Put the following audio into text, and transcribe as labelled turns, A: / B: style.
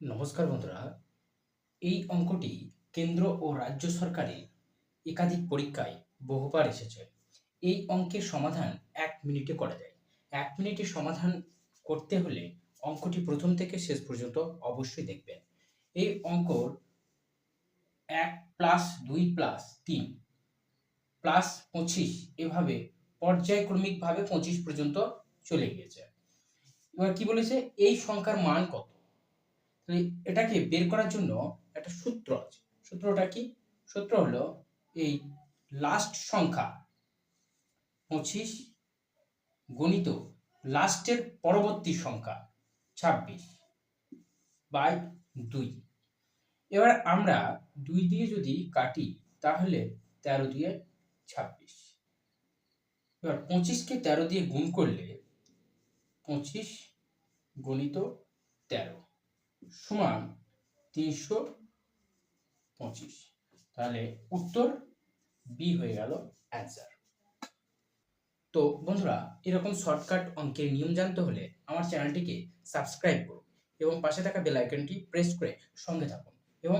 A: নমস্কার বন্ধুরা। এই অঙ্কটি কেন্দ্র ও রাজ্য সরকারের একাধিক পরীক্ষায় বহুবার এসেছে। এই অঙ্কের সমাধান এক মিনিটে করা যায়। এক মিনিটে সমাধান করতে হলে অঙ্কটি প্রথম থেকে শেষ পর্যন্ত অবশ্যই দেখবেন। এই অঙ্কর এক প্লাস দুই প্লাস তিন প্লাস পঁচিশ এভাবে পর্যায়ক্রমিকভাবে পঁচিশ পর্যন্ত চলে গিয়েছে। এবার কি বলেছে? এই সংখ্যার মান কত? তাহলে এটাকে বের করার জন্য একটা সূত্র আছে। সূত্রটা কি? সূত্র হলো এই লাস্ট সংখ্যা পঁচিশ গণিত লাস্টের পরবর্তী সংখ্যা ছাব্বিশ বাই দুই। এবার আমরা দুই দিয়ে যদি কাটি, তাহলে তেরো দিয়ে ছাব্বিশ। এবার পঁচিশকে তেরো দিয়ে গুণ করলে পঁচিশ গণিত তেরো। সমান তিনশো পঁচিশ। তাহলে উত্তর বি হয়ে গেল অ্যান্সার তো বন্ধুরা এরকম শর্টকাট অঙ্কের নিয়ম জানতে হলে আমার চ্যানেলটিকে সাবস্ক্রাইব করুন এবং পাশে থাকা বেল আইকনটি প্রেস করে সঙ্গে থাকুন।